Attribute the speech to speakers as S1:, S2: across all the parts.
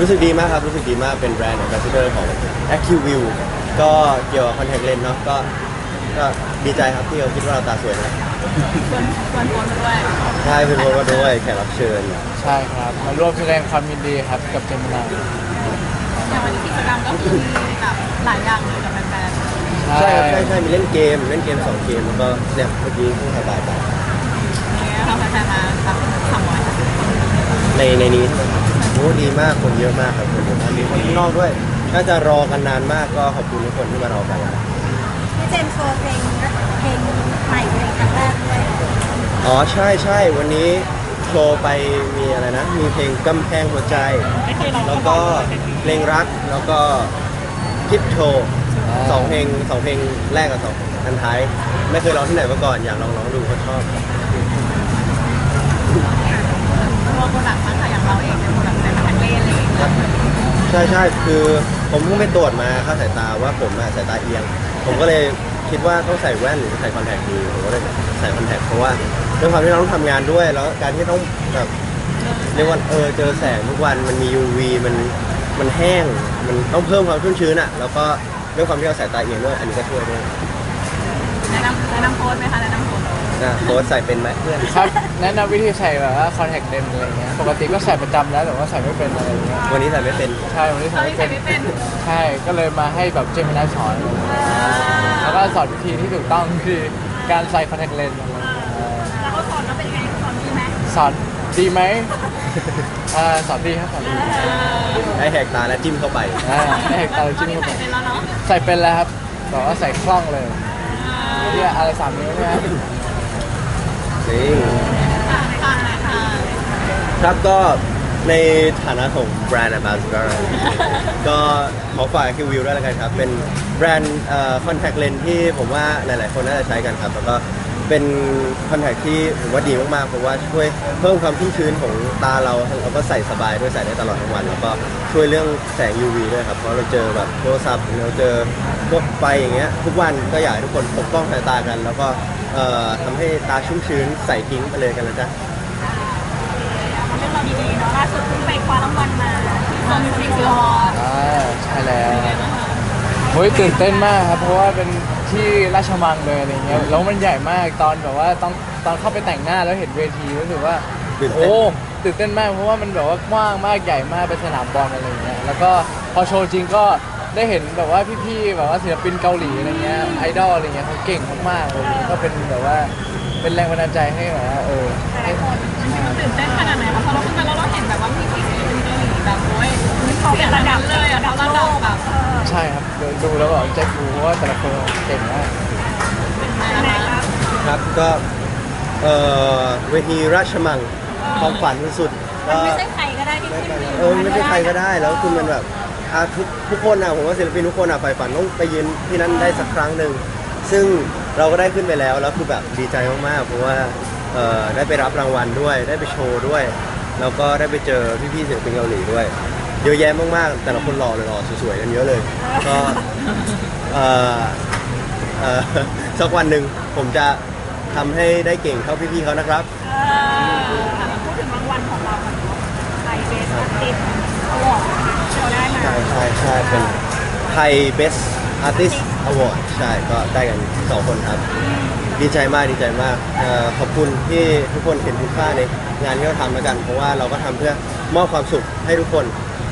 S1: รู้สึกดีมากครับ รู้สึกดีมากเป็นแบรนด์ a m b a s s a d o r ของ AccuView ก็เกี่ยวกับ contact lens เนาะก็ก็ดีใจครับที่เขาคิดว่าเราตาสวยนะ
S2: ชวนชวนคนด้วย
S1: ใช่เป็นคนก็ด้วยแขกรับเชิญ
S3: ใช่ครับมาร่วมแสดงความยินดีครับกับเจมินา
S2: อย่างวันนี้กิจกรรมก็คือมีแบบหลายอย่างเลยกับแฟน
S1: ใช่ครับใช่ใช่มีเล่นเกมเล่นเกมสองเกมแล้วก็เนี่ยเมื่อกี้เพิ่งสบายไป
S2: ๆอย่างเงี้ยเราแฟนๆมาแบบสามร้อย
S1: ในในนี้ใช่ไหมครับโอ้ดีมากคนเยอะมากครับคนเยอะมากมีคนข้างนอกด้วยน่าจะรอกันนานมากก็ขอบคุณทุกคนที่มารอกัน
S4: พี่เจมส์โชว์เพลงเพลงใหม่เพลงครั้งแรกด้วย
S1: อ๋อใช่ใช่วันนี้โชว์ไปมีอะไรนะ มีเพลงกำแพงหัวใจ แล้วก็เพลงรักแล้วก็คิดโชว์สองเพลงสองเพลงแรกกับสองอันท้าย ไม่เคยร้องที่ไหนมาก่อนอยากลองร้องดูเขาชอบ
S2: ตัวโปรดักต์มั้งค่ะอย่างเราเองเป็นโปรดักต์แต่แพ็คเล่อะไรอย่างเงี้ย
S1: ใช่ใช่คือผมเพิ่งไปตรวจมาค่าสายตาว่าผมอะสายตาเอียง ผมก็เลยคิดว่าต้องใส่แว่นหรือใส่คอนแทคดีผมก็เลยใส่คอนแทคเพราะว่าด้วยความที่เราต้องทำงานด้วย แล้วการที่ต้องแบบเรียกว่าเออเจอแสงทุกวันมันมี UV มันมันแห้งมันต้องเพิ่มความชุ่มชื้นอะแล้วก็ด้วยความที่เราสายตาเอียงด้วยอันนี้ก็ช่วยด้วย
S2: แนะนำแนะนำโค้ดไหมคะแนะนำโค้ด
S1: นะโค้ดใส่เป็นไหมเพื่อน
S3: ครับแนะนำวิธีใส่แบบว่าคอนแทคเลนส์อะไรเงี้ยปกติก็ใส่ประจำแล้วแต่ว่าใส่ไม่เป็นอะไรเงี้ย
S1: วันนี้ใส่ไม่เป็น
S3: ใช่วันนี้
S2: ตอ
S3: ใส่
S2: น
S3: ไม่
S2: นี้
S3: เป็
S2: ใส่
S3: น
S2: ไม่เป็น
S3: ใช่ก็เลยมาให้แบบเจมินาสอนแล้วก็สอนวิธีที่ถูกต้องคือการใส่คอนแทคเลนส์อะไรเงี้ยเออ
S2: แล้วเขาสอนเราเป็นยังไงสอนดีไหม
S3: สอนดีไหมอ่าสอนดีครับสอนดี
S1: ไอแหกตาแล้วจิ้มเข้าไป
S3: อ่าให้เห็นตา
S2: ตอน
S3: จิ้ม
S2: นี้
S3: เข้าไป
S2: ใส่เป็นแล้วเนาะ
S3: ใส่เป็นแล้วครับบอกว่าใส่คล่องเลยเนี่ยอะไรสามนิ้วใช่ไหม
S1: นี่
S2: ค่ะค่ะค่ะ
S1: ครับก็ในฐานะของแบรนด์ Ambassador ก็ขอฝากคิววิวด้วยแล้วกันครับ เป็นแบรนด์คอนแทคเลนที่ผมว่าหลาย ๆ คนน่าจะใช้กันครับ แล้วก็เป็นคอนแทคที่ผมว่าดีมาก ๆ เพราะว่าช่วยเพิ่มความชุ่มชื้นของตาเราแล้วก็ใส่สบายด้วยใส่ได้ตลอดทั้งวัน แล้วก็ ช่วยเรื่องแสง UV ด้วยครับ เพราะเราเจอแบบโทรศัพท์เราเจอพวกไฟอย่างเงี้ยทุกวันก็อยากให้ทุกคนปกป้องสายตากัน แล้วก็เอ่อทำให้ตาชุ่มชื้นใส่ทิ้งไปเลยกันนะจ๊ะ
S2: เรื่องเราดีๆเนาะล่าสุดเพิ่งไปคว้ารางวัลมาคอมมิวนิตี้ออร์ด
S3: อ่าใช่แล้วโอ้ยตื่นเต้นมากครับ เพราะว่าเป็นที่ราชมังเลยอะไรเงี้ยแล้วมันใหญ่มากตอนแบบว่าตอนตอนเข้าไปแต่งหน้าแล้วเห็นเวทีรู้สึกว่า
S1: ตื่นเต้น
S3: โอ้ ตื่นเต้นมากเพราะว่ามันแบบว่ากว้างมากใหญ่มากเป็นสนามบอลอะไรเงี้ยแล้วก็พอโชว์จริงก็ได้เห็นแบบว่าพี่ๆแบบว่าศิลปินเกาหลีอะไรเงี้ยไอดอลอะไรเงี้ยเขาเก่งมากๆเลยก็เป็นแบบว่าเป็นแรงบันดาลใจให้แบบว่าเออ
S2: หลายคนจริงๆมันตื่นเต้นขนาดไหนคะพอเราขึ้นมาแล้วเราเห็นแบบว่าพี่พี่ศิลปินเกาหลีแบบโอ้ยเขาเป็นระดับเลยอะเขาระดับแบบ
S3: ใช่ครับดูแล้วแบบใจฟูเพราะว่าแต่ละคนเก่งมาก
S2: เป็นไงคะ
S1: ครับก็เอ่อเวทีราชมัง ความฝันสุดๆก็
S4: ไม่ใช่ใครก็ได้ที่ขึ้นวิว
S1: เออไม่ใช่ใครก็ได้แล้วคือมันแบบอะทุกทุกคนอะผมว่าศิลปินทุกคนอะใฝ่ฝันต้องไปยืนที่นั่นได้สักครั้งหนึ่งซึ่งเราก็ได้ขึ้นไปแล้วแล้วคือแบบดีใจมากๆเพราะว่าเอ่อได้ไปรับรางวัลด้วย ได้ไปโชว์ด้วย แล้วก็ได้ไปเจอพี่ๆศิลปินเกาหลีด้วย เยอะแยะมากๆ แต่ละคนหล่อเลยหล่อสวยๆกันเยอะเลย ก็เอ่อเอ่อสักวันหนึ่งผมจะทำให้ได้เก่งเท่าพี่ๆเขานะครับ
S2: พูดถึงรางวัลของเรากันเนาะไทยเบสอาร์ติสอวอร์ดที่เราได้มา
S1: ใช่ใช่ใช่เป็นไทย Best Artist Award ใช่ก็ได้กันสองคนครับ ดีใจมากดีใจมากเอ่อขอบคุณที่ทุกคนเห็นคุณค่าในงานที่เราทำแล้วกัน เพราะว่าเราก็ทำเพื่อมอบความสุขให้ทุกคน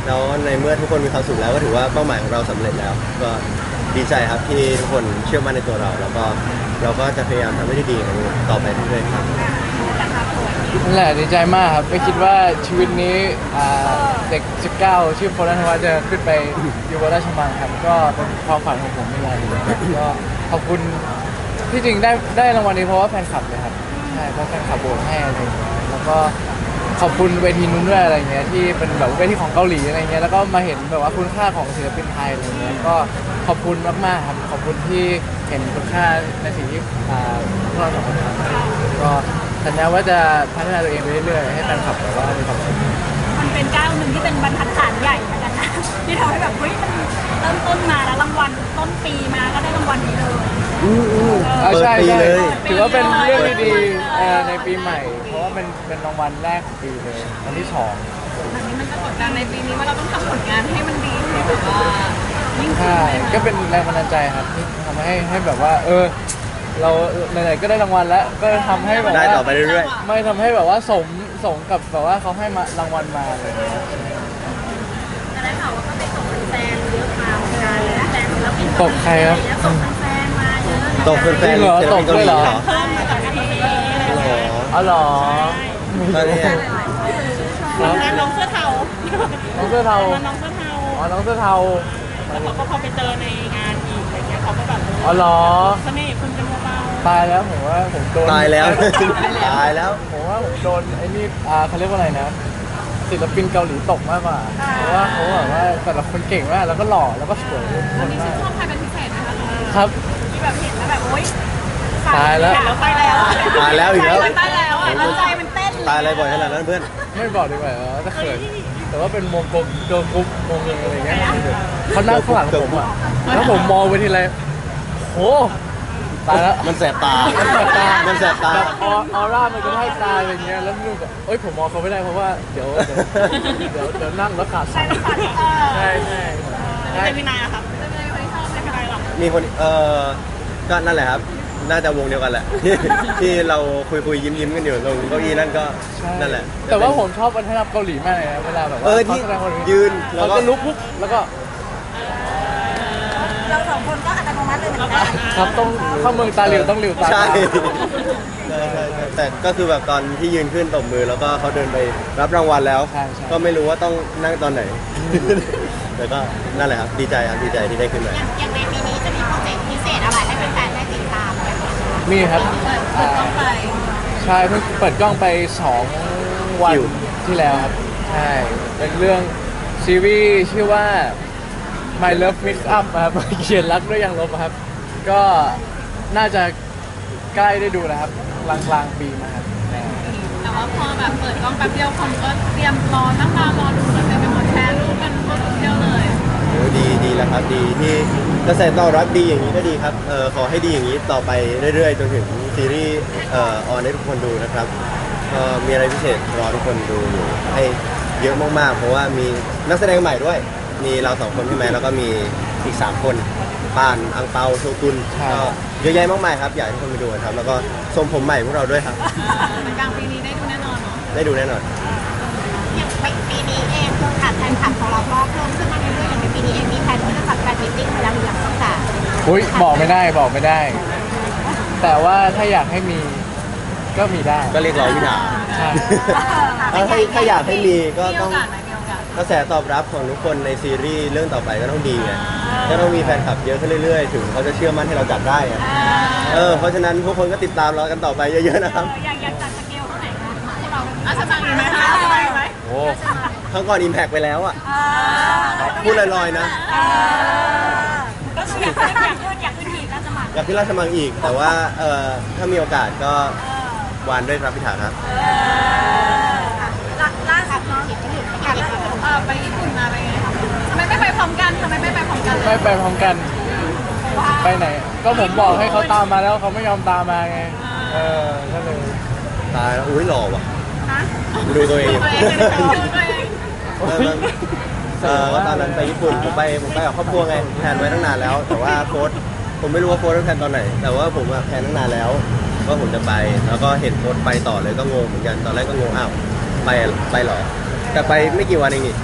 S1: แล้วในเมื่อทุกคนมีความสุขแล้วก็ถือว่าเป้าหมายของเราสำเร็จแล้ว ก็ดีใจครับที่ทุกคนเชื่อมั่นในตัวเรา แล้วก็เราก็จะพยายามทำให้ได้ดีอย่างนี้ต่อไปเรื่อยๆครับ
S3: นั่นแหละดีใจมากครับไม่คิดว่าชีวิตนี้อ่าเด็ก19ชื่อโฟนันทวัฒน์จะขึ้นไปอยู่บนราชมังครับก็เป็นความฝันของผมในงานนี้ครับก็ขอบคุณที่จริงได้ได้รางวัลนี้เพราะว่าแฟนคลับเลยครับใช่เพราะแฟนคลับโหวตให้อะไรอย่างเงี้ยแล้วก็ขอบคุณเวทีนู้นด้วยอะไรเงี้ยที่เป็นแบบเวทีของเกาหลีอะไรเงี้ยแล้วก็มาเห็นแบบว่าคุณค่าของศิลปินไทยอะไรเงี้ยก็ขอบคุณมากๆครับขอบคุณที่เห็นคุณค่าในสิ่งที่อ่าพวกเราสองคนทำก็ สัญญาว่าจะพัฒนาตัวเองไปเรื่อยๆให้แฟนคลับแบบว่ามีความสุข
S2: มันเป็นก้าวหนึ่งที่เป็นบรรทัดฐานใหญ่เหมือนกันนะ ที่ทำให้แบบเฮ้ยมันเริ่มต้นมาแล้วรางวัลต้นปีมาก็ได้รางวัลนี้เลย
S3: อ่าใช่
S1: เปิดปี
S3: ใช่
S1: เลย
S3: ถือว่าเป็นเรื่องดีๆ
S2: เออ
S3: เอ่อในปีใหม่ เพราะว่าเป็นเป็นรางวัลแรกของปีเลยวันที่สอง
S2: แบบนี้มันก็กดดันในปีนี้ว่าเราต้องทำผลงานให้มันดีให้แบบว่ายิ่งขึ้น
S3: ใช่
S2: ไหมคะ
S3: ก็เป็นแรงบันดาลใจครับที่ทำให้ให้แบบว่า เออ เราไหนๆก็ได้รางวัลแล้ว ก็ทำให้แบบ
S1: ได้
S3: ว่า
S1: ต่อไปเรื่อย
S3: ไม่ทำให้แบบว่าสมสมกับแบบว่าเขาให้มารางวัลมาเลย
S4: จะได้ข่าวว่าก็ไปส่งแฟนเยอะมาเหมือนกันแฟนแล้วเป็น
S3: ตกใครครับ
S4: แล้วส่งแฟนมาเยอะ
S1: ๆตกแฟน
S3: จริงเหรอ
S1: ๆศิลปินเกาหลี
S3: ตกด้วยเหรอ
S1: เหรอ
S2: เพิ่มมาจากในทีวี
S1: อ๋อ
S3: อ๋อเหรอ
S1: ตอนนี้
S3: ครับ
S2: งานน้องเสื้อเทา
S3: น้องเสื้อเทา
S2: งานน้องเสื้อเทา
S3: อ๋อน้องเสื้อเทา
S2: แล้วเขาก็พอไปเจอในงานอีกอะไรเงี้ยเขาก็แบบ
S3: อ๋อเหรอ
S2: เสน่ห์คุณเป็นเบา
S3: ตายแล้วผมว่าผมโดน
S1: ตายแล้ว ตายแล้ว
S3: ผมว่าผมโดนไอ้นี่อ่าเขาเรียกว่าอะไรนะศิลปินเกาหลีตกมากกว่าเพราะว่าเขาแบบว่าแต่ละคนเก่งมากแล้วก็หล่อแล้วก็สวยทุกคน
S2: ๆ
S3: มาก
S2: ชอบใครเป็นพิเศษไหมคะ
S3: ครับ
S2: ที่แบบเห็นแล้วแบบโอ๊ย
S3: ตายแล้ว
S2: เห็นแล้วตายแล้ว
S1: ตายแล้วอีกแล้ว
S2: ตายแล้วอะแล้วใจมันเต้น
S1: ตายอะไรบ่อยขนาดนั้นเพื่อน
S3: ไม่บอกดีกว่าเออถ้าเขินแต่ว่าเป็นวงกลมเกิร์ลกรุ๊ปวงหนึงอะไรเงี้ยเขานั่งข้างหลังผมอะแล้วผมมองไปทีไรโห ตายแล้ว
S1: มันแสบตา
S3: มันแสบตา
S1: มันแสบตา
S3: แบบออออร่ามันก็ให้ตาอะไรเงี้ย แล้วนึกแบบเอ้ยผมมองเขาไม่ได้เพราะว่าเดี๋ยวเดี๋ยวเดี๋ยวเดี๋ยวนั่งแล้วขาดสายใช่ใช่ใช่
S2: เจมินายอะครับเจมินายไม่ชอบเจมินายหรอก
S1: มีคนเออก็นั่นแหละครับ น่าจะวงเดียวกันแหละ ที่ที่เราคุยคุยยิ้มยิ้มๆกันอยู่ตรงเก้าอี้นั่นก็
S3: ใช่
S1: นั่นแหละ
S3: แต่ว่าผมชอบวัฒนธรรมเกาหลีมากเลยนะเวลาแบบว่า
S1: เออที่
S3: ขาแสดงความรู้
S1: ยืนแล้ว
S3: เขา
S1: ก็
S3: จะลุกปุ๊บแล้วก็
S4: เราสองค นก็อัตโนมัติเลยเหมือนกัน
S3: ครับต้องเข้าเมืองตาหลิวต้องหลิวตา
S1: ใช่
S3: ตาม
S1: ใช่ใช่ใช่แต่ก็คือแบบตอนที่ยืนขึ้นตบมือแล้วก็เขาเดินไปรับรางวัลแล้ว
S3: ใช่ใช่
S1: ก็ไม่รู้ว่าต้องนั่งตอนไหน แต่ก็นั่นแหละครับดีใจครับดีใจที่ได้ขึ้นมา
S4: อย่างในปีนี้จะมีโปรเจกต์พิเศษอะไรให้แฟนๆได้ติดตามไหมคะ
S3: มีครับ
S2: เปิดเปิดกล้องไป
S3: ใช่เพิ่งเปิดกล้องไป2วัน
S1: คิว
S3: ที่แล้วครับ ใช่ เป็นเรื่องซีรีส์ชื่อว่า My Love Mix Up ครับ เขียนรักด้วยยางลบครับ ก็น่าจะใกล้ได้ดูแล้วครับกลางกลางๆปีนะครับ
S2: แต่ว่าพอแบบเปิดกล้องแป๊บเดียวคนก็เตรียมรอตั้งตารอดูกันเต็มไปหมดแชร์รูปกันทั่วโซเชียลเลย
S1: โอ้ดีดีแล้วครับดีที่กระแสตอบรับดีอย่างนี้ก็ดีครับเออขอให้ดีอย่างนี้ต่อไปเรื่อยๆจนถึงซีรีส์เอ่อออนให้ทุกคนดูนะครับก็มีอะไรพิเศษรอทุกคนดูอยู่ให้เยอะมากๆ เพราะว่ามีนักแสดงใหม่ด้วย มีเราสองคนใช่ไหมแล้วก็มีอีก 3 คนปานอังเปาโชกุน
S3: ใช่
S1: ก็เยอะแยะมากมายครับอยากให้ทุกคนไปดูกันครับ แล้วก็ทรงผมใหม่พวกเราด้วยครับ
S2: กลางปีนี้ได้ดูแน่นอนเนาะ
S1: ได้ดูแน่นอน
S4: อย่างปีนี้เองขาดแฟนคลับของเราก็เพิ่มขึ้นมาเรื่อยๆอย่างในปีนี้เองมีแผนที่จะจัดแฟนมิตติ้งไปแล้วหรือยังตั้งแต่
S3: อุ้ยบอกไม่ได้บอกไม่ได้ แต่ว่าถ้าอยากให้มีก็มีได้
S1: ก็เรียกร้องพิธา
S3: ใช่
S1: ถ้าให้ถ้าอยากให้มีก็
S2: มีโอ
S1: ต้อง
S2: กาสไหมมีโอ กาส
S1: กระแสตอบรับของทุกคนในซีรีส์เรื่องต่อไปก็ต้องดีไงก็ต้องมีแฟนคลับเยอะขึ้นเรื่อยๆ ถึงเขาจะเชื่อมั่นให้เราจัดได้อะเออเพราะฉะนั้นทุกคนก็ติดตามเรากันต่อไปเยอะๆนะครับ
S2: อยากอยากจัดสเกลเท่าไหร่คะพวกเราอะสมัครดีไหมคะสมัครดีไหม
S3: โอ้
S1: ครั้งก่อนอิมแพกไปแล้วอะพูดลอยๆนะ
S2: ก็คืออยากขึ้นอยากขึ้นอยากขึ้นอีกแล้วสมัคร
S1: อยากขึ้นราชมังอีก แต่ว่าเออถ้ามีโอกาสก็วานด้วยครับพิธาครับ
S4: ล่าสุดเนาะ
S2: อยากเออไปญี่ปุ่นมาไปไงคะทำไมไม่ไปพร้อมกันทำไมไม่ ไปพร้อมกันเล
S3: ไม่
S2: ย
S3: ไปพร้อมกัน ไปไหน ก็ผมบอกให้เขาตามมาแล้วเขาไม่ยอมตามมาไง เออก็เลย
S1: ตายแล้วอุ้ยหล่อว่ะดูตัวเองอยู่
S2: ตัวเองเป็นตัวเอง
S1: เออมันเออก็ตอนนั้นไปญี่ปุ่นผมไปผมไปกับครอบครัวไงแพลนไว้ตั้งนานแล้ว แต่ว่าโค้ดผมไม่รู้ว่าโค้ดต้องแพลนตอนไหน แต่ว่าผมอะแพลนตั้งนานแล้วว่าผมจะไป แล้วก็เห็นโค้ดไปต่อเลยก็งงเหมือนกันตอนแรกก็งงอ้าวไปไปเหรอแต่ไปไม่กี่วันเองนี่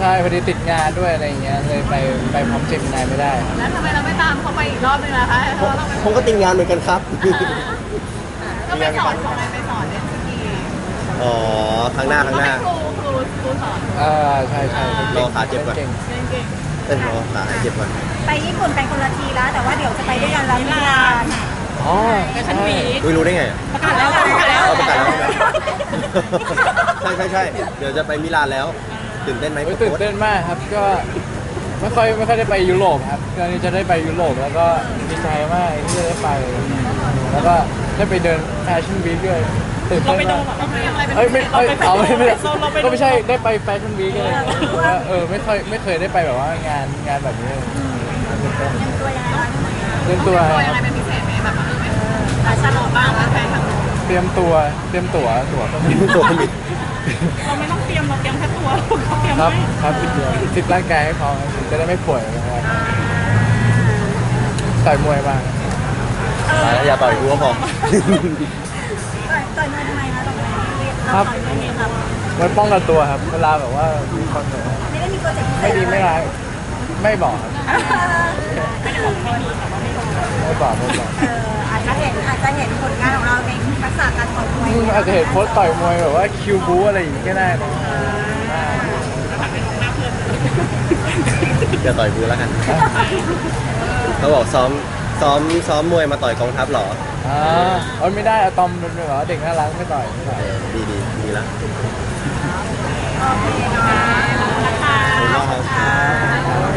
S3: ใช่พอดีติดงานด้วยอะไรเงี้ยเลยไปไปพร้อมเจมินายไม่ได้ครับ
S2: แล้วทำไมเราไม่ตามเขาไปอีกรอบนึงล่ะคะเพราะเราไป
S1: ผมก็ติดงานเหมือนกันครับ
S2: ก็ไปสอนของอะไรไปสอนเรียนสกี
S1: อ๋อครั้งหน้าครั้งหน้า
S2: ครูครูครูสอน
S3: เออใช่ใช่
S1: รอขาเจ็บก่อน
S3: ก่ง
S2: เก่ง
S1: เต้นรอขาให้เจ็บก่อน
S4: ไปญี่ปุ่นไปคนละทีแล้ว แต่ว่าเดี๋ยวจะไปด้วยกันแล้วมิลาน
S3: อ๋อ
S2: ๆแต่ฉันหวี
S1: อุ้ยรู้ได้ไงอะ
S2: ประกาศแล้วประกาศแล้ว
S1: เอาประกาศแล้ว ใช่ใช่ใช่เดี๋ยวจะไปมิลานแล้ว ตื่นเต้นไหม
S3: โอ้ยตื่นเต้นมากครับก็ไม่ค่อยไม่ค่อยได้ไปยุโรปครับก็นี่จะได้ไปยุโรปแล้วก็ดีใจมากที่จะได้ไป แล้วก็ได้ไปเดินแฟชั่นวีคด้วยตื่น
S2: เรา
S3: เต้น
S2: ไปดู
S3: มาก
S2: เราไปยังอะไรเป็น
S3: เอ้ยไม่เอ้ยเอาไม่ไม่
S2: เราไป
S3: ก็ไม่ใช่ได้ไปแฟชั่นวีคอะไรอย่างเงี้ยแต่ว่าเออไม่ค่อยไม่เคยได้ไปแบบว่างานงานแบบนี้เลยเตรียมตัว
S2: ตัว
S3: ค
S2: ยัง
S3: รับ
S2: ไงเป็นพิเศษไหมแบบเออไม่ชาลอบ้างแฟนทางนู้น
S3: เตรียมตัวเตรียมตั๋วตั๋วก็มี
S1: ตัวเครื่องบิน
S2: เราไม่ต้องเตรียมเราเตรียมแค่ตัว
S5: หัวเขาเตรียม
S3: ครับ
S5: ให้
S3: ครับฟิตเดียวฟิตร่างกายให้พอจะได้ไม่ป่วยนะครับต่อยมวยบ้าง
S1: อย่าต่อยกูก็พอ
S5: ต่อยต่อยมวยทำไมคะต่อยมวย
S3: ครับ
S5: ต่อยมวยเนี่ยครับ
S3: มวยป้องกันตัวครับ เวลาแบบว่ามีคนแบบว่า
S5: ไม่ได้มีโปรเจกต์พิเศษ
S3: ไม่ดีไม่ร้ายไม่บอกครับ
S5: ไม่ได้บอกไม่มีแต่ว่าไม่บอก
S3: ไม่บอกไม่บอก
S5: เอออาจจะเห็นอาจจะเห็นผลงานของเราในทักษะการต่อยมวย
S3: อืมอาจจะเห็นโค้ชต่อยมวยแบบว่าคิวบูอะไรอย่างงี้ก็ได้นะ
S1: อ อย่าต่อยกูแล้วกันเขาบอกซ้อมซ้อมซ้อมมวยมาต่อยกองทัพหรอ
S3: อ๋อไม่ได้อะตอมเป็นแบบว่าเด็กน่ารักไม่ต่อย
S1: ดีดีดีละ
S5: ขอบคุณมากครับ